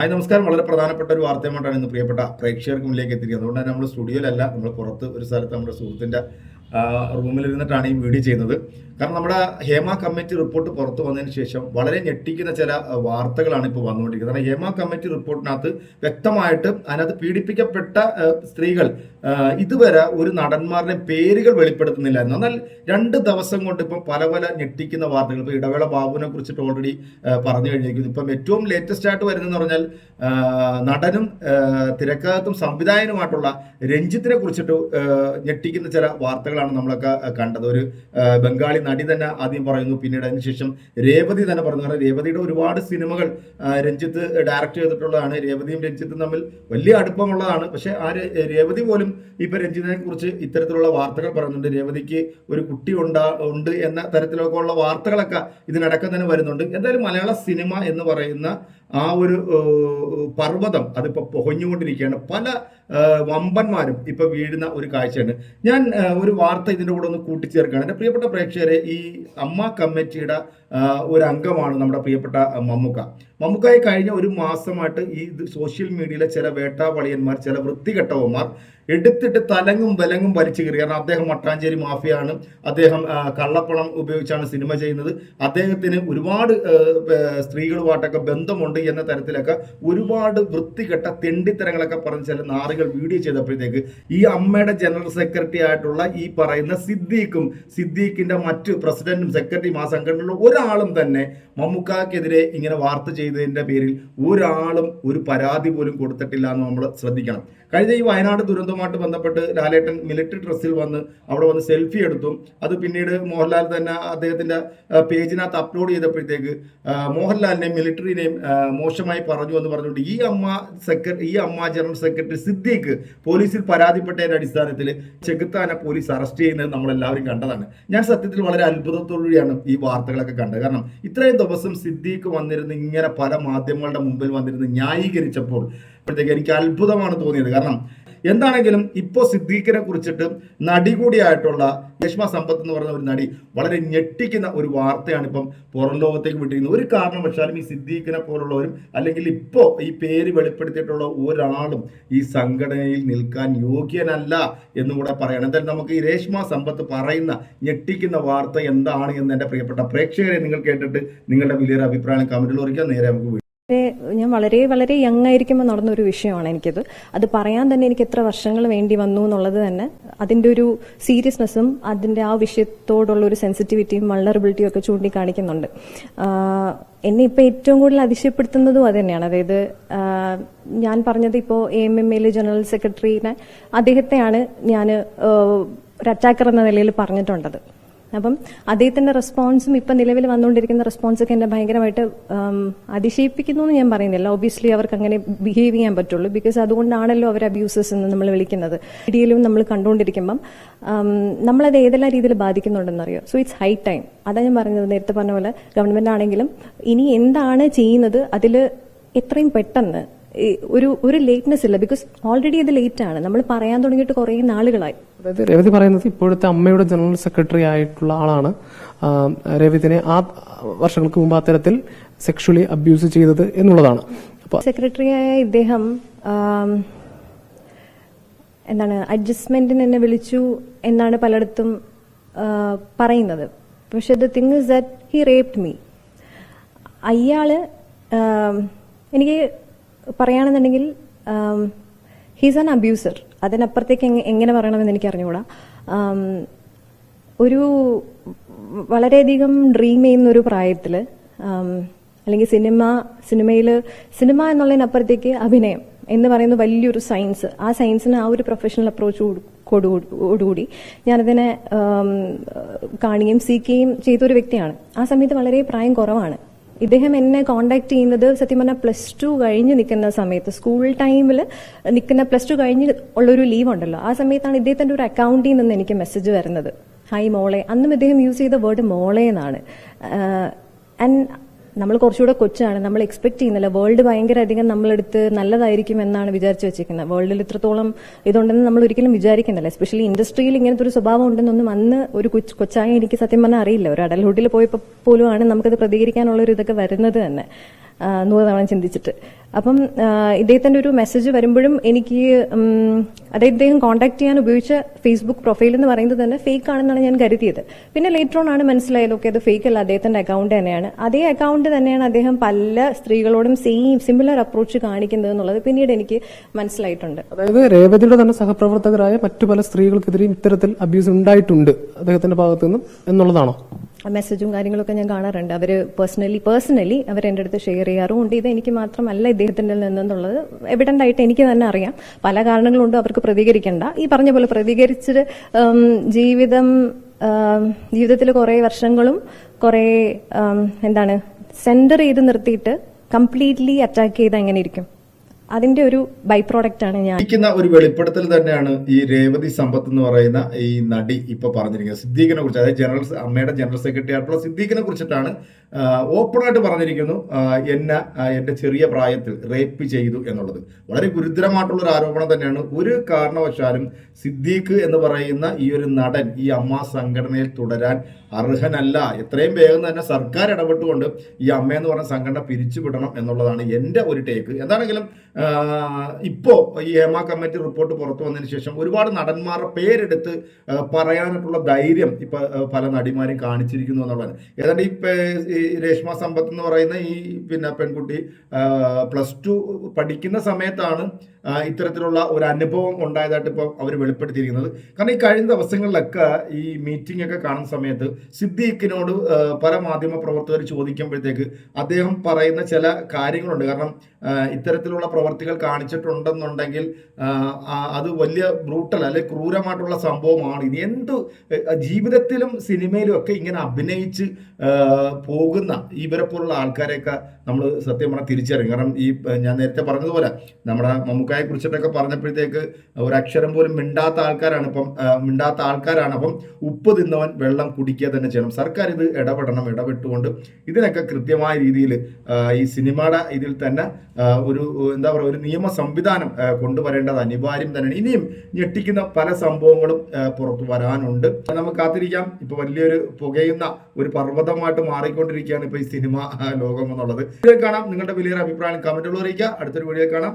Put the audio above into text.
Hi നമസ്കാരം. വളരെ പ്രധാനപ്പെട്ട ഒരു വാർത്തയുമായിട്ടാണ് ഇന്ന് പ്രിയപ്പെട്ട പ്രേക്ഷകർക്ക് മുന്നിലേക്ക് എത്തിക്കുന്നത് അതുകൊണ്ട് തന്നെ നമ്മൾ സ്റ്റുഡിയോയിലല്ല നമ്മൾ പുറത്ത് ഒരു സ്ഥലത്ത് നമ്മുടെ സുഹൃത്തിന്റെ റൂമിലിരുന്നിട്ടാണ് ഈ വീഡിയോ ചെയ്യുന്നത്. കാരണം നമ്മുടെ ഹേമ കമ്മിറ്റി റിപ്പോർട്ട് പുറത്തു വന്നതിന് ശേഷം വളരെ ഞെട്ടിക്കുന്ന ചില വാർത്തകളാണ് ഇപ്പോൾ വന്നുകൊണ്ടിരിക്കുന്നത്. കാരണം ഹേമ കമ്മിറ്റി റിപ്പോർട്ടിനകത്ത് വ്യക്തമായിട്ട് അതിനകത്ത് പീഡിപ്പിക്കപ്പെട്ട സ്ത്രീകൾ ഇതുവരെ ഒരു നടന്മാരുടെ പേരുകൾ വെളിപ്പെടുത്തുന്നില്ലായിരുന്നു. എന്നാൽ രണ്ട് ദിവസം കൊണ്ട് ഇപ്പം പല പല ഞെട്ടിക്കുന്ന വാർത്തകൾ. ഇപ്പോൾ ഇടവേള ബാബുവിനെ കുറിച്ചിട്ട് ഓൾറെഡി പറഞ്ഞു കഴിഞ്ഞിരിക്കുന്നു. ഇപ്പം ഏറ്റവും ലേറ്റസ്റ്റ് ആയിട്ട് വരുന്നതെന്ന് പറഞ്ഞാൽ നടനും തിരക്കകത്തും സംവിധായകനുമായിട്ടുള്ള രഞ്ജിത്തിനെ കുറിച്ചിട്ട് ഞെട്ടിക്കുന്ന ചില വാർത്തകളാണ് നമ്മളൊക്കെ കണ്ടത് ഒരു ബംഗാളി നടി തന്നെ ആദ്യം പറയുന്നു പിന്നീട് അതിനുശേഷം രേവതി തന്നെ പറഞ്ഞു കാരണം രേവതിയുടെ ഒരുപാട് സിനിമകൾ രഞ്ജിത്ത് ഡയറക്ട് ചെയ്തിട്ടുള്ളതാണ് രേവതിയും രഞ്ജിത്തും തമ്മിൽ വലിയ അടുപ്പമുള്ളതാണ് പക്ഷേ ആ രേവതി പോലും ഇപ്പൊ രഞ്ജിത്തിനെ കുറിച്ച് ഇത്തരത്തിലുള്ള വാർത്തകൾ പറയുന്നുണ്ട് രേവതിക്ക് ഒരു കുട്ടി ഉണ്ടാ ഉണ്ട് എന്ന തരത്തിലൊക്കെ ഉള്ള വാർത്തകളൊക്കെ ഇതിനടക്കം തന്നെ വരുന്നുണ്ട് എന്തായാലും മലയാള സിനിമ എന്ന് പറയുന്ന ആ ഒരു പർവതം അതിപ്പോൾ പൊഹഞ്ഞുകൊണ്ടിരിക്കുകയാണ് പല വമ്പന്മാരും ഇപ്പൊ വീഴുന്ന ഒരു കാഴ്ചയാണ്. ഞാൻ ഒരു വാർത്ത ഇതിന്റെ കൂടെ ഒന്ന് കൂട്ടിച്ചേർക്കുകയാണ്. എന്റെ പ്രിയപ്പെട്ട പ്രേക്ഷകരെ ഈ അമ്മ കമ്മിറ്റിയുടെ ഒരു അംഗമാണ് നമ്മുടെ പ്രിയപ്പെട്ട മമ്മുക്ക. മമ്മുക്കായി കഴിഞ്ഞ ഒരു മാസമായിട്ട് ഈ സോഷ്യൽ മീഡിയയിലെ ചില വേട്ടാവളിയന്മാർ ചില വൃത്തികെട്ടവന്മാർ എടുത്തിട്ട് തലങ്ങും വിലങ്ങും വലിച്ചു കയറി. കാരണം അദ്ദേഹം മട്ടാഞ്ചേരി മാഫിയാണ്. അദ്ദേഹം കള്ളപ്പണം ഉപയോഗിച്ചാണ് സിനിമ ചെയ്യുന്നത്. അദ്ദേഹത്തിന് ഒരുപാട് സ്ത്രീകളുമായിട്ടൊക്കെ ബന്ധമുണ്ട് എന്ന തരത്തിലൊക്കെ ഒരുപാട് വൃത്തികെട്ട തെണ്ടിത്തരങ്ങളൊക്കെ പറഞ്ഞ് ചില നാറുകൾ വീഡിയോ ചെയ്തപ്പോഴത്തേക്ക് ഈ അമ്മയുടെ ജനറൽ സെക്രട്ടറി ആയിട്ടുള്ള ഈ പറയുന്ന സിദ്ദീഖും സിദ്ദീഖിന്റെ മറ്റ് പ്രസിഡന്റും സെക്രട്ടറിയും ആ സംഘടനയിലുള്ള ഒരാളും തന്നെ മമ്മൂക്കാക്കെതിരെ ഇങ്ങനെ വാർത്ത ചെയ്തതിന്റെ പേരിൽ ഒരാളും ഒരു പരാതി പോലും കൊടുത്തിട്ടില്ല എന്ന് നമ്മൾ ശ്രദ്ധിക്കണം. കഴിഞ്ഞ ഈ വയനാട് ദുരന്തവുമായിട്ട് ബന്ധപ്പെട്ട് ലാലേട്ടൻ മിലിറ്ററി ഡ്രസ്സിൽ വന്ന് അവിടെ വന്ന് സെൽഫി എടുത്തു. അത് പിന്നീട് മോഹൻലാൽ തന്നെ അദ്ദേഹത്തിന്റെ പേജിനകത്ത് അപ്ലോഡ് ചെയ്തപ്പോഴത്തേക്ക് മോഹൻലാലിനെ മിലിറ്ററിനെയും മോശമായി പറഞ്ഞു എന്ന് പറഞ്ഞുകൊണ്ട് ഈ അമ്മ സെക്രട്ടറി ഈ അമ്മ ജനറൽ സെക്രട്ടറി സിദ്ദീഖ് പോലീസിൽ പരാതിപ്പെട്ടതിന്റെ അടിസ്ഥാനത്തിൽ ചെകുത്താനെ പോലീസ് അറസ്റ്റ് ചെയ്യുന്നത് നമ്മളെല്ലാവരും കണ്ടതാണ്. ഞാൻ സത്യത്തിൽ വളരെ അത്ഭുതത്തോടുകൂടിയാണ് ഈ വാർത്തകളൊക്കെ കണ്ടത്. കാരണം ഇത്രയും ദിവസം സിദ്ദീഖ് വന്നിരുന്ന് ഇങ്ങനെ പല മാധ്യമങ്ങളുടെ മുമ്പിൽ വന്നിരുന്ന് ന്യായീകരിച്ചപ്പോൾ അപ്പോഴത്തേക്ക് എനിക്ക് അത്ഭുതമാണ് തോന്നിയത്. കാരണം എന്താണെങ്കിലും ഇപ്പോൾ സിദ്ദീഖിനെ കുറിച്ചിട്ട് നടി കൂടിയായിട്ടുള്ള രേഷ്മ സമ്പത്ത് എന്ന് പറയുന്ന ഒരു നടി വളരെ ഞെട്ടിക്കുന്ന ഒരു വാർത്തയാണ് ഇപ്പം പുറം ലോകത്തേക്ക് വിട്ടിരിക്കുന്നത്. ഒരു കാരണവശാലും ഈ സിദ്ദീഖിനെ പോലുള്ളവരും അല്ലെങ്കിൽ ഇപ്പോൾ ഈ പേര് വെളിപ്പെടുത്തിയിട്ടുള്ള ഒരാളും ഈ സംഘടനയിൽ നിൽക്കാൻ യോഗ്യനല്ല എന്നും കൂടെ പറയണം. എന്തായാലും നമുക്ക് ഈ രേഷ്മ സമ്പത്ത് പറയുന്ന ഞെട്ടിക്കുന്ന വാർത്ത എന്താണ് എന്ന് എന്റെ പ്രിയപ്പെട്ട പ്രേക്ഷകരെ നിങ്ങൾ കേട്ടിട്ട് നിങ്ങളുടെ വലിയൊരു അഭിപ്രായം കമന്റിൽ കുറിക്കാൻ നേരെ നമുക്ക് ഞാൻ വളരെ വളരെ യങ് ആയിരിക്കുമ്പോൾ നടന്ന ഒരു വിഷയമാണ് എനിക്കത്. അത് പറയാൻ തന്നെ എനിക്ക് എത്ര വർഷങ്ങൾ വേണ്ടി വന്നു എന്നുള്ളത് തന്നെ അതിന്റെ ഒരു സീരിയസ്നെസ്സും അതിന്റെ ആ വിഷയത്തോടുള്ള ഒരു സെൻസിറ്റിവിറ്റിയും വള്ളറബിലിറ്റിയും ഒക്കെ ചൂണ്ടിക്കാണിക്കുന്നുണ്ട്. എന്നെ ഇപ്പൊ ഏറ്റവും കൂടുതൽ അതിശയപ്പെടുത്തുന്നതും അത് തന്നെയാണ്. അതായത് ഞാൻ പറഞ്ഞത് ഇപ്പോൾ എ എം എം എയിലെ ജനറൽ സെക്രട്ടറിനെ അദ്ദേഹത്തെയാണ് ഞാൻ ഒരു അറ്റാക്കർ എന്ന നിലയിൽ പറഞ്ഞിട്ടുണ്ടത്. അപ്പം അദ്ദേഹത്തിന്റെ റെസ്പോൺസും ഇപ്പം നിലവിൽ വന്നുകൊണ്ടിരിക്കുന്ന റെസ്പോൺസൊക്കെ എന്നെ ഭയങ്കരമായിട്ട് അതിശയിപ്പിക്കുന്നു എന്ന് ഞാൻ പറയുന്നില്ല. ഒബിയസ്ലി അവർക്ക് അങ്ങനെ ബിഹേവ് ചെയ്യാൻ പറ്റുള്ളൂ. ബിക്കോസ് അതുകൊണ്ടാണല്ലോ അവർ അബ്യൂസസ് എന്ന് നമ്മൾ വിളിക്കുന്നത്. മീഡിയയിലും നമ്മൾ കണ്ടുകൊണ്ടിരിക്കുമ്പം നമ്മളത് ഏതെല്ലാം രീതിയിൽ ബാധിക്കുന്നുണ്ടെന്ന് ബാധിക്കുന്നുണ്ടെന്നറിയോ? സോ ഇറ്റ്സ് ഹൈ ടൈം അതാ ഞാൻ പറഞ്ഞത് നേരത്തെ പറഞ്ഞ പോലെ ഗവൺമെന്റ് ആണെങ്കിലും ഇനി എന്താണ് ചെയ്യുന്നത് അതിൽ എത്രയും പെട്ടെന്ന് ഒരു ഒരു ലേറ്റ്നെസ് ഇല്ല. ബിക്കോസ് ഓൾറെഡി അത് ലേറ്റ് ആണ്. നമ്മൾ പറയാൻ തുടങ്ങിയിട്ട് കുറേ നാളുകളായി. അതായത് രവതി പറയുന്നത് ഇപ്പോഴത്തെ അമ്മയുടെ ജനറൽ സെക്രട്ടറി ആയിട്ടുള്ള ആളാണ്. രവിതിനെ ആ വർഷങ്ങൾക്ക് മുമ്പ് അത്തരത്തിൽ സെക്ഷലി അബ്യൂസ് ചെയ്തത് എന്നുള്ളതാണ്. സെക്രട്ടറിയായ ഇദ്ദേഹം എന്താണ് അഡ്ജസ്റ്റ്മെന്റിന് എന്നെ വിളിച്ചു എന്നാണ് പലയിടത്തും പറയുന്നത്. പക്ഷെ the thing is that he raped me അയാൾ എനിക്ക് പറയുകയാണെന്നുണ്ടെങ്കിൽ ഹീസ് ആൻ അബ്യൂസർ അതിനപ്പുറത്തേക്ക് എങ്ങ- എങ്ങനെ പറയണമെന്ന് എനിക്ക് അറിഞ്ഞുകൂടാ ഒരു വളരെയധികം ഡ്രീം ചെയ്യുന്ന ഒരു പ്രായത്തിൽ അല്ലെങ്കിൽ സിനിമ സിനിമയിൽ സിനിമ എന്നുള്ളതിനപ്പുറത്തേക്ക് അഭിനയം എന്ന് പറയുന്ന വലിയൊരു സയൻസ് ആ സയൻസിന് ആ ഒരു പ്രൊഫഷണൽ അപ്രോച്ച് കൊടുകൂടി ഞാനതിനെ കാണുകയും സീക്കുകയും ചെയ്ത ഒരു വ്യക്തിയാണ്. ആ സമയത്ത് വളരെ പ്രായം കുറവാണ്. ഇദ്ദേഹം എന്നെ കോണ്ടാക്ട് ചെയ്യുന്നത് സത്യം പറഞ്ഞാൽ പ്ലസ് ടു കഴിഞ്ഞ് നിൽക്കുന്ന സമയത്ത് സ്കൂൾ ടൈമിൽ നിൽക്കുന്ന പ്ലസ് ടു കഴിഞ്ഞ് ഉള്ളൊരു ലീവ് ഉണ്ടല്ലോ. ആ സമയത്താണ് ഇദ്ദേഹത്തിന്റെ ഒരു അക്കൗണ്ടിൽ നിന്ന് എനിക്ക് മെസ്സേജ് വരുന്നത്. ഹായ് മോളെ അന്നും ഇദ്ദേഹം യൂസ് ചെയ്ത വേർഡ് മോളെ എന്നാണ് ആൻഡ് നമ്മൾ കുറച്ചുകൂടെ കൊച്ചാണ്. നമ്മൾ എക്സ്പെക്ട് ചെയ്യുന്നില്ല. വേൾഡ് ഭയങ്കര അധികം നമ്മളെടുത്ത് നല്ലതായിരിക്കും എന്നാണ് വിചാരിച്ചു വെച്ചിരിക്കുന്നത് വേൾഡിൽ ഇത്രത്തോളം ഇതുണ്ടെന്ന് നമ്മൾ ഒരിക്കലും വിചാരിക്കുന്നില്ല. എസ്പെഷ്യലി ഇൻഡസ്ട്രിയിൽ ഇങ്ങനത്തെ ഒരു സ്വഭാവം ഉണ്ടെന്നൊന്നും അന്ന് ഒരു കൊച്ച് കൊച്ചായ എനിക്ക് സത്യം പറഞ്ഞാൽ അറിയില്ല. ഒരു അടൽഹുഡിൽ പോയപ്പോൾ പോലുമാണ് നമുക്കത് പ്രതികരിക്കാനുള്ള ഒരു ഇതൊക്കെ വരുന്നത് തന്നെ. നൂറ് തവണ ചിന്തിച്ചിട്ട്. അപ്പം ഇദ്ദേഹത്തിന്റെ ഒരു മെസ്സേജ് വരുമ്പോഴും എനിക്ക് അതായത് ഇദ്ദേഹം കോൺടാക്ട് ചെയ്യാൻ ഉപയോഗിച്ച ഫേസ്ബുക്ക് പ്രൊഫൈൽ എന്ന് പറയുന്നത് തന്നെ ഫേക്ക് ആണെന്നാണ് ഞാൻ കരുതിയത്. പിന്നെ ലേറ്റർ ഓൺ ആണ് മനസ്സിലായത് ഓക്കെ അത് ഫേക്ക് അല്ല അദ്ദേഹത്തിന്റെ അക്കൗണ്ട് തന്നെയാണ്. അതേ അക്കൗണ്ട് തന്നെയാണ് അദ്ദേഹം പല സ്ത്രീകളോടും സെയിം സിമിലർ അപ്രോച്ച് കാണിക്കുന്നത് എന്നുള്ളത് പിന്നീട് എനിക്ക് മനസ്സിലായിട്ടുണ്ട്. അതായത് രേവതിയുടെ തന്നെ സഹപ്രവർത്തകരായ മറ്റു പല സ്ത്രീകൾക്കെതിരെയും ഇത്തരത്തിൽ അബ്യൂസ് ഉണ്ടായിട്ടുണ്ട് അദ്ദേഹത്തിന്റെ ഭാഗത്തു നിന്നും എന്നുള്ളതാണോ? മെസ്സേജും കാര്യങ്ങളൊക്കെ ഞാൻ കാണാറുണ്ട്. അവർ പേഴ്സണലി പേഴ്സണലി അവർ എന്റെ അടുത്ത് ഷെയർ ചെയ്യാറുമുണ്ട്. ഇത് എനിക്ക് മാത്രമല്ല ഇദ്ദേഹത്തിന്റെ നിന്നെന്നുള്ളത് എവിഡന്റ് ആയിട്ട് എനിക്ക് തന്നെ അറിയാം. പല കാരണങ്ങളുണ്ട് അവർക്ക് പ്രതികരിക്കേണ്ട. ഈ പറഞ്ഞ പോലെ പ്രതികരിച്ചിട്ട് ജീവിതം ജീവിതത്തിൽ കുറേ വർഷങ്ങളും കുറേ എന്താണ് സെന്റർ ചെയ്ത് നിർത്തിയിട്ട് കംപ്ലീറ്റ്ലി അറ്റാക്ക് ചെയ്ത് എങ്ങനെ ഇരിക്കും? അതിന്റെ ഒരു ബൈ പ്രോഡക്റ്റ് ആണ് ഞാൻ. ഇരിക്കുന്ന ഒരു വെളിപ്പെടുത്തൽ തന്നെയാണ് ഈ രേവതി സമ്പത്ത് എന്ന് പറയുന്ന ഈ നടി ഇപ്പൊ പറഞ്ഞിരിക്കുന്നത്. സിദ്ദീഖിനെ കുറിച്ച് അതായത് ജനറൽ അമ്മയുടെ ജനറൽ സെക്രട്ടറി ആയിട്ടുള്ള സിദ്ദീഖിനെ കുറിച്ചിട്ടാണ് ഓപ്പൺ ആയിട്ട് പറഞ്ഞിരിക്കുന്നു. എന്നെ എന്റെ ചെറിയ പ്രായത്തിൽ റേപ്പ് ചെയ്തു എന്നുള്ളത്. വളരെ ഗുരുതരമായിട്ടുള്ള ഒരു ആരോപണം തന്നെയാണ്. ഒരു കാരണവശാലും സിദ്ദീഖ് എന്ന് പറയുന്ന ഈ ഒരു നടൻ ഈ അമ്മ സംഘടനയിൽ തുടരാൻ അർഹനല്ല. എത്രയും വേഗം തന്നെ സർക്കാർ ഇടപെട്ടുകൊണ്ട് ഈ അമ്മയെന്ന് പറഞ്ഞ സംഘടന പിരിച്ചുവിടണം എന്നുള്ളതാണ് എന്റെ ഒരു ടേക്ക് എന്താണെങ്കിലും ആഹ്, ഇപ്പോ ഈ ഹേമ കമ്മിറ്റി റിപ്പോർട്ട് പുറത്തു വന്നതിന് ശേഷം ഒരുപാട് നടന്മാരുടെ പേരെടുത്ത് പറയാനായിട്ടുള്ള ധൈര്യം ഇപ്പൊ പല നടിമാരും കാണിച്ചിരിക്കുന്നു എന്നുള്ളതാണ്. ഏതാണ്ട് ഈ രേഷ്മ സമ്പത്ത് എന്ന് പറയുന്ന ഈ പിന്നെ പെൺകുട്ടി പ്ലസ് ടു പഠിക്കുന്ന സമയത്താണ് ഇത്തരത്തിലുള്ള ഒരു അനുഭവം ഉണ്ടായതായിട്ട് ഇപ്പോൾ അവർ വെളിപ്പെടുത്തിയിരിക്കുന്നത്. കാരണം ഈ കഴിഞ്ഞ ദിവസങ്ങളിലൊക്കെ ഈ മീറ്റിംഗ് ഒക്കെ കാണുന്ന സമയത്ത് സിദ്ദീഖിനോട് പല മാധ്യമ പ്രവർത്തകർ ചോദിക്കുമ്പോഴത്തേക്ക് അദ്ദേഹം പറയുന്ന ചില കാര്യങ്ങളുണ്ട്. കാരണം ഇത്തരത്തിലുള്ള പ്രവർത്തികൾ കാണിച്ചിട്ടുണ്ടെന്നുണ്ടെങ്കിൽ അത് വലിയ ബ്രൂട്ടൽ അല്ലെ ക്രൂരമായിട്ടുള്ള സംഭവമാണ്. ഇത് എന്ത് ജീവിതത്തിലും സിനിമയിലും ഒക്കെ ഇങ്ങനെ അഭിനയിച്ച് പോകുന്ന ഇവരെ പോലുള്ള ആൾക്കാരെയൊക്കെ നമ്മൾ സത്യം പറഞ്ഞാൽ തിരിച്ചറിയും. കാരണം ഈ ഞാൻ നേരത്തെ പറഞ്ഞതുപോലെ നമ്മുടെ മമ്മൂക്കായെ കുറിച്ചിട്ടൊക്കെ പറഞ്ഞപ്പോഴത്തേക്ക് ഒരു അക്ഷരം പോലും മിണ്ടാത്ത ആൾക്കാരാണ് ഇപ്പം മിണ്ടാത്ത ആൾക്കാരാണ് അപ്പം ഉപ്പ് തിന്നവൻ വെള്ളം കുടിക്കുക തന്നെ ചെയ്യണം. സർക്കാർ ഇത് ഇടപെടണം ഇടപെട്ടുകൊണ്ട് ഇതിനൊക്കെ കൃത്യമായ രീതിയിൽ ഈ സിനിമയുടെ ഇതിൽ തന്നെ ഒരു എന്താ പറയുക ഒരു നിയമ സംവിധാനം കൊണ്ടുവരേണ്ടത് അനിവാര്യം തന്നെയാണ്. ഇനിയും ഞെട്ടിക്കുന്ന പല സംഭവങ്ങളും പുറത്തു വരാനുണ്ട്. നമുക്ക് കാത്തിരിക്കാം. ഇപ്പൊ വലിയൊരു പുകയുന്ന ഒരു പർവതമായിട്ട് മാറിക്കൊണ്ടിരിക്കുകയാണ് ഇപ്പൊ ഈ സിനിമ ലോകം എന്നുള്ളത്. കാണാം. നിങ്ങളുടെ വലിയൊരു അഭിപ്രായം കമന്റുകൾ അറിയിക്കുക. അടുത്തൊരു വീഡിയോ കാണാം.